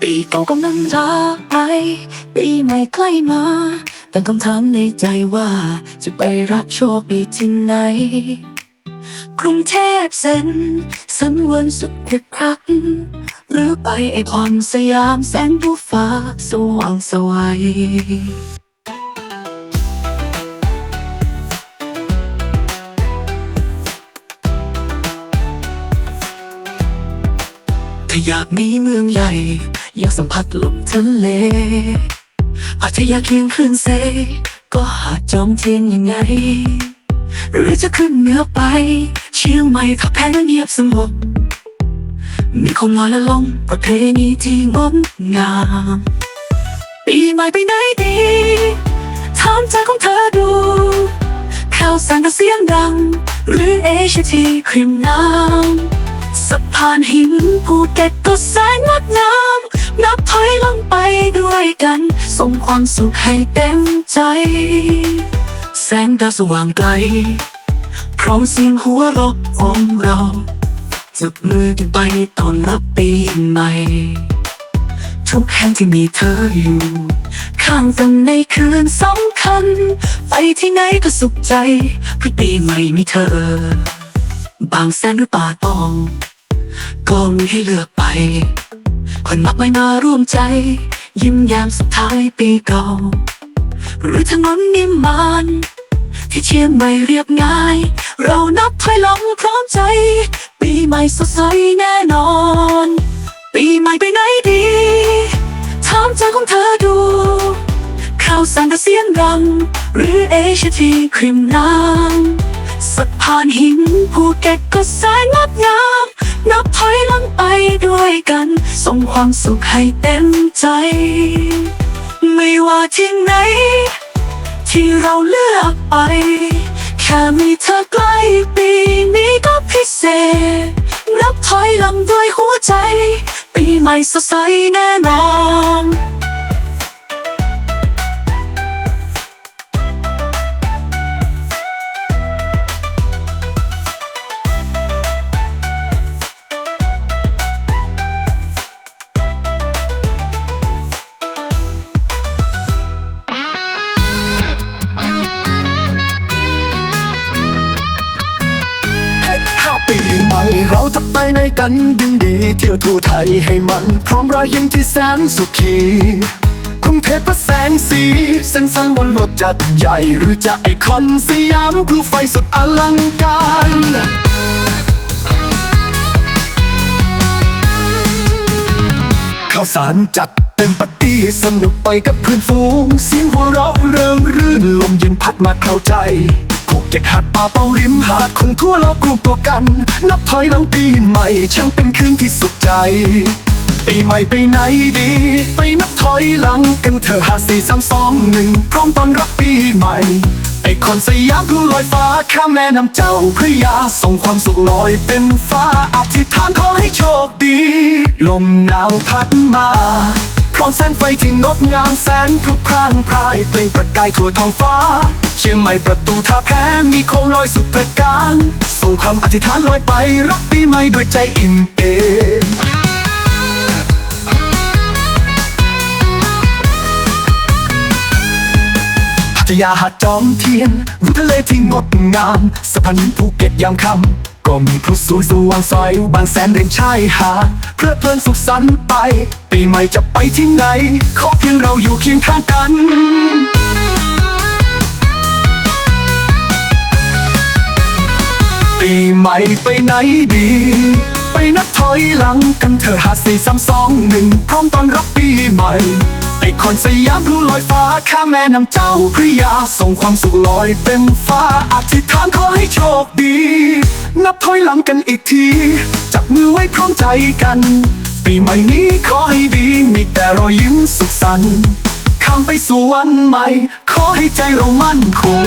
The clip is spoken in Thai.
ปีเก่ากำลังจาไปปีใหม่ใกล้มาตั้งคำถามในใจว่า จะไปรับโชคดีที่ไหน กรุงเทพเซ็นสันวันสุดคึกคัก หรือไปไอพรสยามแสงผู้ฟ้าสว่างสวัย อยากมีเมืองใหญ่ อยากสัมผัสลมทะเล อาจจะอยากเคียงคลื่นเซ ก็หาจอมเทียนยังไง หรือจะขึ้นเหนือไป เชียงใหม่ขับแพงเงียบสงบมีคนลอยละลงประเพณีที่งดงาม ปีใหม่ไปไหนดีถามใจของเธอดูข่าวสารก็เสียงดัง หรือเอชทีคริมน้ำ สะพานหินภูเก็ตก็แสนงดงามนับถอยหลังไปด้วยกันส่งความสุขให้เต็มใจ แสงดาวสว่างไกล พร้อมเสียงหัวเราะของเราจับมือกันไปตอนรับปีใหม่ ทุกแห่งที่มีเธออยู่ ข้างกันในคืนสำคัญ ไปที่ไหนก็สุขใจเพราะปีใหม่มีเธอบางแสนหรือป่าตอง ก็มีให้เลือกไป คนมักไม่มาร่วมใจ ยิ้มย้มสุดท้ายปีเก่า หรือถนนนิมมานที่เชียงใหม่เรียบง่าย เรานับถอยหลังพร้อมใจ ปีใหม่สดใสแน่นอน ปีใหม่ไปไหนดีถามใจของเธอดูข่าวสารก็เสียงดัง หรือเอชทีคริมน้ำสะพานหินภูเก็ตก็แสนงดงาม นับถอยหลังไปด้วยกัน ส่งความสุขให้เต็มใจ ไม่ว่าที่ไหน ที่เราเลือกไป แค่มีเธอใกล้ปีนี้ก็พิเศษ นับถอยหลังด้วยหัวใจ ปีใหม่สดใสแน่นอน จะไปในกันดินดีเที่ยวทั่วไทยให้มัน พร้อมรอยยิ้มที่แสนสุขีกรุงเทพแสงสีเส้นสันบนรถจัดใหญ่ หรือจะไอคอนสยามพลุไฟสุดอลังการข้าวสารจัดเต็มปาร์ตี้สนุกไปกับเพื่อนฝูงเสียงหัวเราะเริงรื่นลมเย็นพัดมาเข้าใจ เด็กหัดป่าเป่าริมหาดคนทั่วโลกกลุ่มตัวกัน นับถอยหลังปีใหม่ช่างเป็นคืนที่สุขใจปีใหม่ไปไหนดี ไปนับถอยหลังกันเถอะหาสี่สามสองหนึ่งพร้อมตอนรับปีใหม่ไอคอนสยามดูลอยฟ้าข้ามแม่น้ำเจ้าพระยาส่งความสุขลอยเป็นฟ้าอธิษฐานขอให้โชคดี ลมหนาวพัดมา พร้อมแสงไฟที่งดงามแสนพลุกพล่านพรายเปล่งประกายทั่วท้องฟ้า เชียงใหม่ประตูท่าแพ้มีโคมลอยสุดประการส่งความอธิษฐานลอยไปรับปีใหม่ด้วยใจอิ่มเอม ทยาหาดจอมเทียนรูทะเลที่งดงามสะพานหินภูเก็ตยามค่ำก็มีพลุสวยสว่างซอยบางแสนเด่นชายหาดเพลิดเพลินสุขสันต์ไป ปีใหม่จะไปที่ไหน ขอเพียงเราอยู่เคียงข้างกันปีใหม่ไปไหนดี ไปนับถอยหลังกันเถอะหาสี่สามสองหนึ่งพร้อมตอนรับปีใหม่ คอนสยามพลุลอยฟ้าข้าแม่น้ำเจ้าพระยาส่งความสุขลอยเต็มฟ้าอธิษฐานขอให้โชคดี นับถอยหลังกันอีกที จับมือไว้พร้อมใจกัน ปีใหม่นี้ขอให้ดีมีแต่รอยยิ้มสุขสันต์ข้ามไปสู่วันใหม่ ขอให้ใจเรามั่นคง